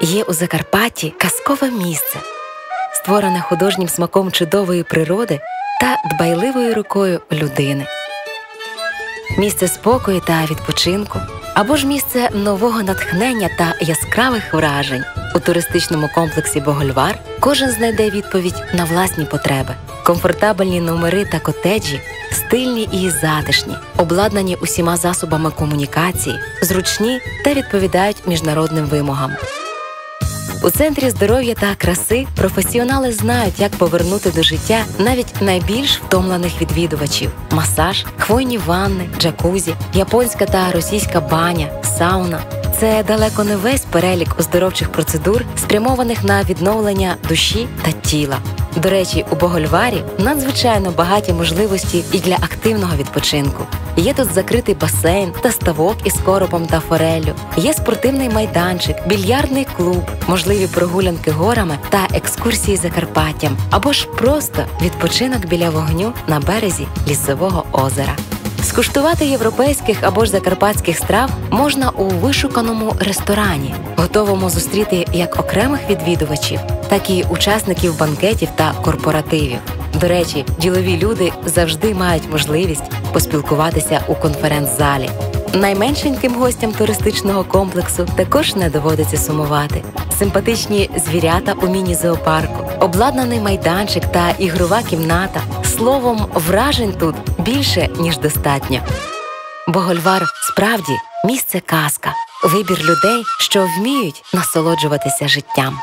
є у Закарпатті казкове місце, створене художнім смаком чудової природи та дбайливою рукою людини. Місце спокою та відпочинку або ж місце нового натхнення та яскравих вражень. У туристичному комплексі Богольвар кожен знайде відповідь на власні потреби. Комфортабельні номери та котеджі, стильні і затишні, обладнані усіма засобами комунікації, зручні та відповідають міжнародним вимогам. У центрі здоров'я та краси професіонали знають, як повернути до життя навіть найбільш втомлених відвідувачів: масаж, хвойні ванни, джакузі, японська та російська баня, сауна. Це далеко не весь перелік оздоровчих процедур, спрямованих на відновлення душі та тіла. До речі, у Богольварі надзвичайно багаті можливості і для активного відпочинку. Є тут закритий басейн та ставок із коропом та фореллю. Є спортивний майданчик, більярдний клуб, можливі прогулянки горами та екскурсії Закарпаттям, або ж просто відпочинок біля вогню на березі лісового озера. Скуштувати європейських або ж закарпатських страв можна у вишуканому ресторані, готовому зустріти як окремих відвідувачів, так і учасників банкетів та корпоративів. До речі, ділові люди завжди мають можливість поспілкуватися у конференц-залі. Найменшеньким гостям туристичного комплексу також не доводиться сумувати. Симпатичні звірята у міні-зоопарку, обладнаний майданчик та ігрова кімната. Словом, вражень тут більше ніж достатньо. Богольвар справді місце казка, вибір людей, що вміють насолоджуватися життям.